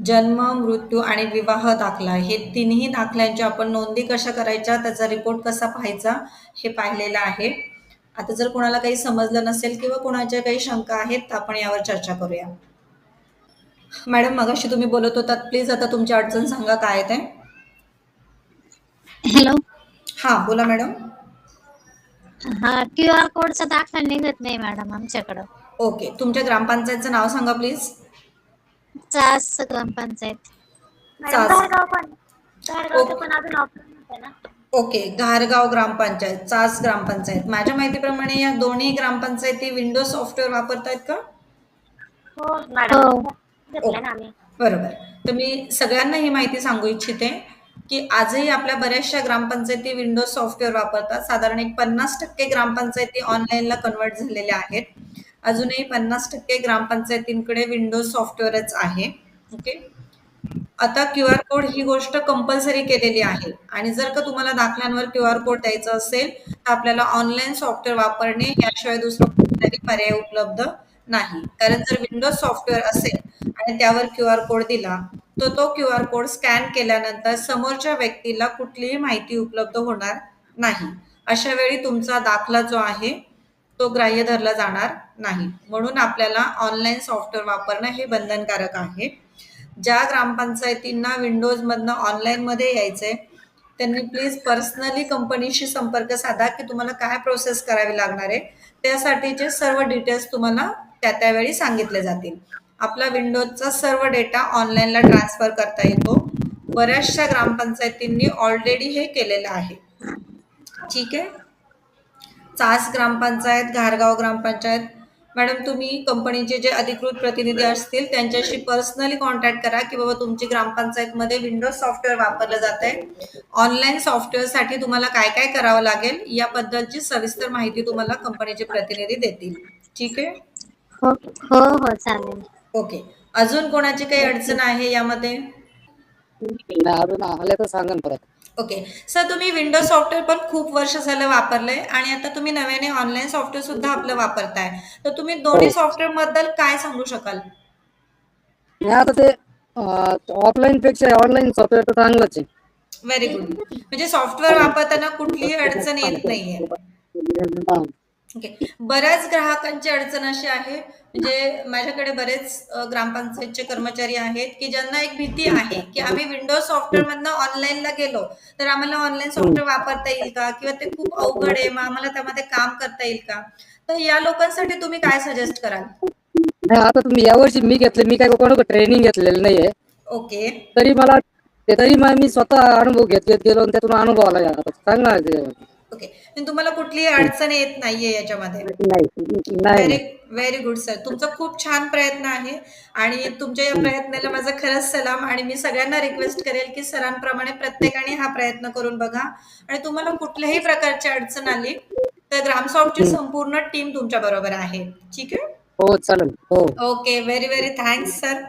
जन्म, मृत्यू आणि विवाह दाखला हे तिन्ही दाखल्यांच्या आपण नोंदी कशा करायच्या, त्याचा रिपोर्ट कसा पाहायचा हे पाहिलेलं आहे. आता जर कोणाला काही समजलं नसेल किंवा कोणाच्या काही शंका आहेत, तर आपण यावर चर्चा करूया. मॅडम मगाशी तुम्ही बोलत होतात, प्लीज आता तुमची अडचण सांगा काय ते? हॅलो. हां, बोला मॅडम. हां, क्यूआर कोडचा दाखला निघत नाही मॅडम आमच्याकडं. ओके. तुमच्या ग्रामपंचायतचं नाव सांगा प्लीज? चास ग्रामपंचायत. चास. धारगाव पण धारगावचं ओके. पण अजून ऑप्शन नव्हतं ना ओके. घारगाव ग्रामपंचायत, चास ग्रामपंचायत. माझ्या माहितीप्रमाणे या दोन्ही ग्रामपंचायती विंडोज सॉफ्टवेअर वापरतायत का? हो मॅडम हो. घेतलं ना आम्ही बरोबर. तर मी सगळ्यांना ही माहिती सांगू इच्छिते, की आजही आपल्या बऱ्याचशा ग्रामपंचायती विंडोज सॉफ्टवेअर वापरतात. साधारण एक 50% ग्रामपंचायती ऑनलाईनला कन्व्हर्ट झालेल्या आहेत. अजूनही 50% ग्रामपंचायतींकडे विंडोज सॉफ्टवेअरच आहे. ओके. आता क्यूआर कोड ही गोष्ट कंपल्सरी केलेली आहे आणि जर का तुम्हाला दाखल्यांवर क्यूआर कोड द्यायचा असेल, तर आपल्याला ऑनलाईन सॉफ्टवेअर वापरणे याशिवाय दुसरा कुठलाही पर्याय उपलब्ध नाही. कारण जर विंडोज सॉफ्टवेअर असेल आणि त्यावर क्यूआर कोड दिला, तर तो क्यूआर कोड स्कॅन केल्यानंतर समोरच्या व्यक्तीला कुठलीही माहिती उपलब्ध होणार नाही. अशा वेळी तुमचा दाखला जो आहे, तो ग्राह्य धरला जाणार नाही. म्हणून आपल्याला ऑनलाईन सॉफ्टवेअर वापरणं हे बंधनकारक आहे. ज्या ग्रामपंचायतींना विंडोजमधनं ऑनलाईनमध्ये आहे त्यांनी प्लीज पर्सनली कंपनीशी संपर्क साधा, की तुम्हाला काय प्रोसेस करावी लागणार आहे. त्यासाठीचे सर्व डिटेल्स तुम्हाला त्या त्यावेळी सांगितले जातील. आपला विंडोजचा सर्व डेटा ऑनलाईनला ट्रान्सफर करता येतो. बऱ्याचशा ग्रामपंचायतींनी ऑलरेडी हे केलेलं आहे. ठीक आहे. चास ग्रामपंचायत, घारगाव ग्रामपंचायत. मॅडम तुम्ही कंपनीचे जे अधिकृत प्रतिनिधी असतील, त्यांच्याशी पर्सनली कॉन्टॅक्ट करा, की बाबा तुमची ग्रामपंचायतमध्ये विंडोज सॉफ्टवेअर वापरलं जातंय. ऑनलाईन सॉफ्टवेअरसाठी तुम्हाला काय-काय करावं लागेल, याबद्दलची सविस्तर माहिती तुम्हाला कंपनीचे प्रतिनिधी देतील. ठीक आहे. हो, हो, हो. चालेल. ओके. अजून कोणाची काही अडचण आहे यामध्ये? नाही अजून आले तर सांगा ना परत. ओके. सर तुम्ही विंडोज सॉफ्टवेअर पण खूप वर्ष झालं वापरलंय आणि आता तुम्ही नव्याने ऑनलाईन सॉफ्टवेअर सुद्धा आपलं वापरताय. तर तुम्ही दोन्ही हो. सॉफ्टवेअरबद्दल काय सांगू शकाल? नाही आता ते ऑफलाईन पेक्षा ऑनलाईन सॉफ्टवेअर तर चांगलंच आहे. Very good. म्हणजे सॉफ्टवेअर वापरताना कुठलीही अडचण येत नाहीये. हां. ओके. बऱ्याच ग्राहकांची अडचण अशी आहे, म्हणजे माझ्याकडे बरेच ग्रामपंचायतचे कर्मचारी आहेत, की ज्यांना एक भीती आहे, की आम्ही विंडोज सॉफ्टवेअरमधनं ऑनलाईनला गेलो, तर आम्हाला ऑनलाईन सॉफ्टवेअर वापरता येईल का? किंवा ते खूप अवघड आहे, मग आम्हाला त्यामध्ये काम करता येईल का? तर या लोकांसाठी तुम्ही काय सजेस्ट कराल? आता तुम्ही यावर्षी मी घेतले मी काही कोणाकडे ट्रेनिंग घेतलेलं नाहीये. ओके. तरी मला तरी मी स्वतः अनुभव घेत घेत गेलो त्यातून अनुभव आला चांगला. ओके. पण तुम्हाला कुठलीही अडचण येत नाहीये याच्यामध्ये? Very very good sir. तुमचा खूप छान प्रयत्न आहे आणि तुमच्या या प्रयत्नाला माझा खरंच सलाम आणि मी सगळ्यांना रिक्वेस्ट करेल, की सरांप्रमाणे प्रत्येकाने हा प्रयत्न करून बघा आणि तुम्हाला कुठल्याही प्रकारची अडचण आली, तर ग्रामसॉफ्टची संपूर्ण टीम तुमच्या बरोबर आहे. ठीक आहे. हो चालेल. हो. Okay. Very very thanks sir.